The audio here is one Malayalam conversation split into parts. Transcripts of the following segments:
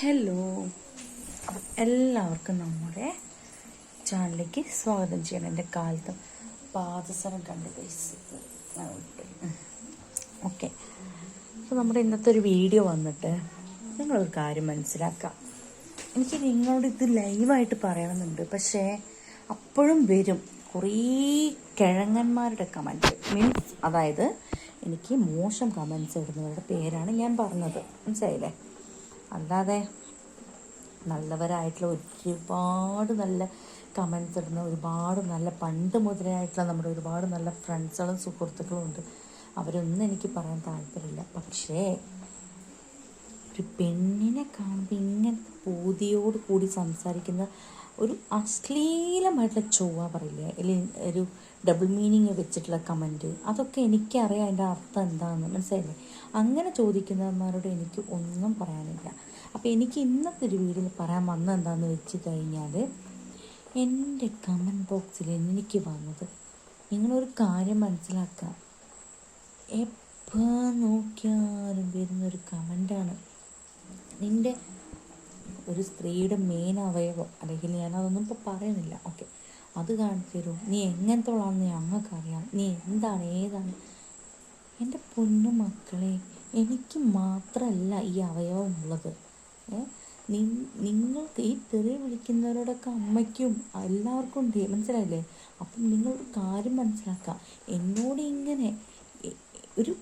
ഹലോ എല്ലാവർക്കും നമ്മുടെ ചാനലിലേക്ക് സ്വാഗതം ചെയ്യണം. എന്റെ കാലത്ത് പാദസരം കണ്ട് ഓക്കെ അപ്പോൾ നമ്മുടെ ഇന്നത്തെ ഒരു വീഡിയോ വന്നിട്ട് നിങ്ങളൊരു കാര്യം മനസ്സിലാക്കാം. എനിക്ക് നിങ്ങളോട് ഇത് ലൈവായിട്ട് പറയണമെന്നുണ്ട്. പക്ഷേ അപ്പോഴും വരും കുറേ കിഴങ്ങന്മാരുടെ കമന്റ്. മീൻസ് അതായത് എനിക്ക് മോശം കമൻസ് ഇടുന്നവരുടെ പേരാണ് ഞാൻ പറഞ്ഞത്. മനസ്സിലായില്ലേ? അല്ലാതെ നല്ലവരായിട്ടുള്ള ഒരുപാട് നല്ല കമൻസ് ഇടുന്ന ഒരുപാട് നല്ല പണ്ട് മുതലേ ആയിട്ടുള്ള നമ്മുടെ ഒരുപാട് നല്ല ഫ്രണ്ട്സുകളും സുഹൃത്തുക്കളും ഉണ്ട്. അവരൊന്നും എനിക്ക് പറയാൻ താല്പര്യമില്ല. പക്ഷേ ഒരു പെണ്ണിനെ കാണുമ്പോൾ ഇങ്ങനത്തെ പൂതിയോട് കൂടി സംസാരിക്കുന്ന ഒരു അശ്ലീലമായിട്ടുള്ള ചൊവ്വ പറയില്ലേ? അല്ലെങ്കിൽ ഒരു ഡബിൾ മീനിങ് വെച്ചിട്ടുള്ള കമന്റ് അതൊക്കെ എനിക്കറിയാം അതിന്റെ അർത്ഥം എന്താണെന്ന് മനസ്സിലായില്ലേ? അങ്ങനെ ചോദിക്കുന്നവന്മാരോട് എനിക്ക് ഒന്നും പറയാനില്ല. അപ്പോൾ എനിക്ക് ഇന്നത്തെ ഒരു വീഡിയോയിൽ പറയാൻ വന്നത് എന്താണെന്ന് വെച്ച് കഴിഞ്ഞാൽ എന്റെ കമന്റ് ബോക്സിൽ എനിക്ക് വന്നത് നിങ്ങളൊരു കാര്യം മനസ്സിലാക്കുക എപ്പോൾ നോക്കിയാലും വരുന്നൊരു കമന്റാണ് നിന്റെ ഒരു സ്ത്രീയുടെ മെയിൻ അവയവം. അല്ലെങ്കിൽ ഞാൻ അതൊന്നും ഇപ്പോൾ പറയുന്നില്ല. ഓക്കെ അത് കാണിച്ചു തരൂ നീ എങ്ങനത്തോളാണെന്ന് ഞങ്ങൾക്കറിയാം നീ എന്താണ്? ഏതാണ്? എന്റെ പൊന്നു മക്കളെ എനിക്ക് മാത്രമല്ല ഈ അവയവം ഉള്ളത്. നിങ്ങൾക്ക് ഈ തെറി വിളിക്കുന്നവരോടൊക്കെ അമ്മയ്ക്കും എല്ലാവർക്കും ഉണ്ട്. മനസ്സിലായില്ലേ? അപ്പം നിങ്ങൾ കാര്യം മനസ്സിലാക്കുക. എന്നോട് ഇങ്ങനെ ഒരു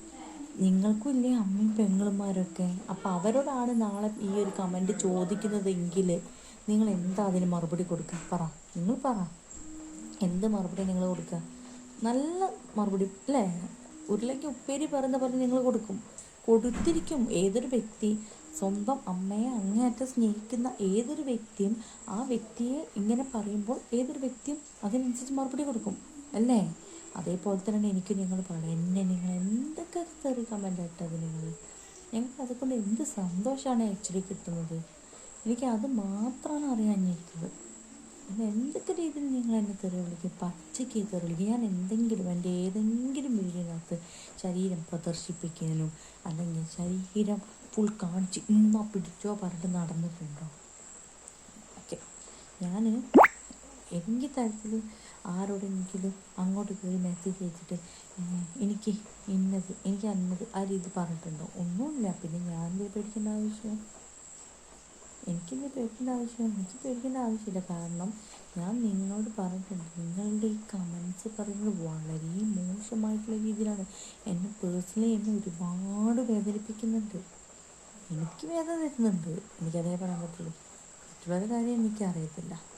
നിങ്ങൾക്കും ഇല്ലേ അമ്മയും പെങ്ങളുമാരൊക്കെ? അപ്പം അവരോടാണ് നാളെ ഈ ഒരു കമന്റ് ചോദിക്കുന്നതെങ്കിൽ നിങ്ങൾ എന്താ അതിന് മറുപടി കൊടുക്കുക പറ. നിങ്ങൾ പറ. എന്ത് മറുപടി നിങ്ങൾ കൊടുക്കുക നല്ല മറുപടി അല്ലേ? ഉരുളയ്ക്ക് ഉപ്പേരി പറയുന്ന പോലെ നിങ്ങൾ കൊടുക്കും. കൊടുത്തിരിക്കും ഏതൊരു വ്യക്തി. സ്വന്തം അമ്മയെ അങ്ങേയറ്റം സ്നേഹിക്കുന്ന ഏതൊരു വ്യക്തിയും ആ വ്യക്തിയെ ഇങ്ങനെ പറയുമ്പോൾ ഏതൊരു വ്യക്തിയും അതിനനുസരിച്ച് മറുപടി കൊടുക്കും. അല്ലേ? അതേപോലെ തന്നെ എനിക്ക് നിങ്ങൾ പറയാം എന്നെ നിങ്ങൾ എന്തൊക്കെ തെറി കമന്റ് ഇട്ടത് നിങ്ങൾ ഞങ്ങൾക്ക് അതുകൊണ്ട് എന്ത് സന്തോഷമാണ് ആക്ച്വലി കിട്ടുന്നത്. എനിക്ക് അത് മാത്രമാണ് അറിയാഞ്ഞിരിക്കുന്നത് പിന്നെ എന്തൊക്കെ രീതിയിൽ നിങ്ങൾ എന്നെ തെറി വിളിക്കും പച്ചയ്ക്ക് തെറി വിളിക്കും ഞാൻ എന്തെങ്കിലും എന്റെ ഏതെങ്കിലും വീടിനകത്ത് ശരീരം പ്രദർശിപ്പിക്കാനും അല്ലെങ്കിൽ ശരീരം ഫുൾ കാണിച്ച് ഇന്നോ പിടിച്ചോ പറഞ്ഞിട്ട് നടന്നിട്ടുണ്ടോ? ഓക്കെ. ഞാൻ എനിക്ക് തരത്തിൽ ആരോടെങ്കിലും അങ്ങോട്ട് കയറി മെസ്സേജ് അയച്ചിട്ട് എനിക്ക് ഇന്നത് എനിക്ക് അന്നത് ആ രീതി പറഞ്ഞിട്ടുണ്ടോ? ഒന്നുമില്ല. പിന്നെ ഞാൻ എന്തെങ്കിലും പേടിക്കേണ്ട ആവശ്യം? എനിക്കെന്ത് പേടിക്കേണ്ട ആവശ്യം? എനിക്ക് പേടിക്കേണ്ട ആവശ്യമില്ല. കാരണം ഞാൻ നിങ്ങളോട് പറഞ്ഞിട്ടുണ്ട്. നിങ്ങളുടെ ഈ കമൻസ് പറയുന്നത് വളരെ മോശമായിട്ടുള്ള രീതിയിലാണ്. എന്നെ പേഴ്സണലി എന്നെ ഒരുപാട് വേദനിപ്പിക്കുന്നുണ്ട്. എനിക്ക് വേദന തരുന്നുണ്ട്. എനിക്കതേ പറയാൻ പറ്റുള്ളൂ. മറ്റുള്ളവരുടെ കാര്യം എനിക്കറിയത്തില്ല.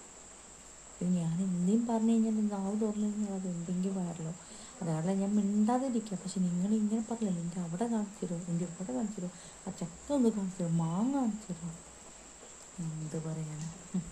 പിന്നെ ഞാൻ എന്തെങ്കിലും പറഞ്ഞു കഴിഞ്ഞാൽ നാവ് തുറന്നു കഴിഞ്ഞാൽ അത് എന്തെങ്കിലും വയറലോ. അതാണല്ലോ ഞാൻ മിണ്ടാതിരിക്കുക പക്ഷെ നിങ്ങൾ ഇങ്ങനെ പറഞ്ഞില്ല എന്റെ അവിടെ കാണിച്ചു തരുമോ എന്റെ ഇവിടെ കാണിച്ചു തരുമോ ആ ചക്ക ഒന്ന് കാണിച്ചു തരുമോ മാങ്ങ കാണിച്ചു തരുമോ എന്ത് പറയാനാ? ഉം.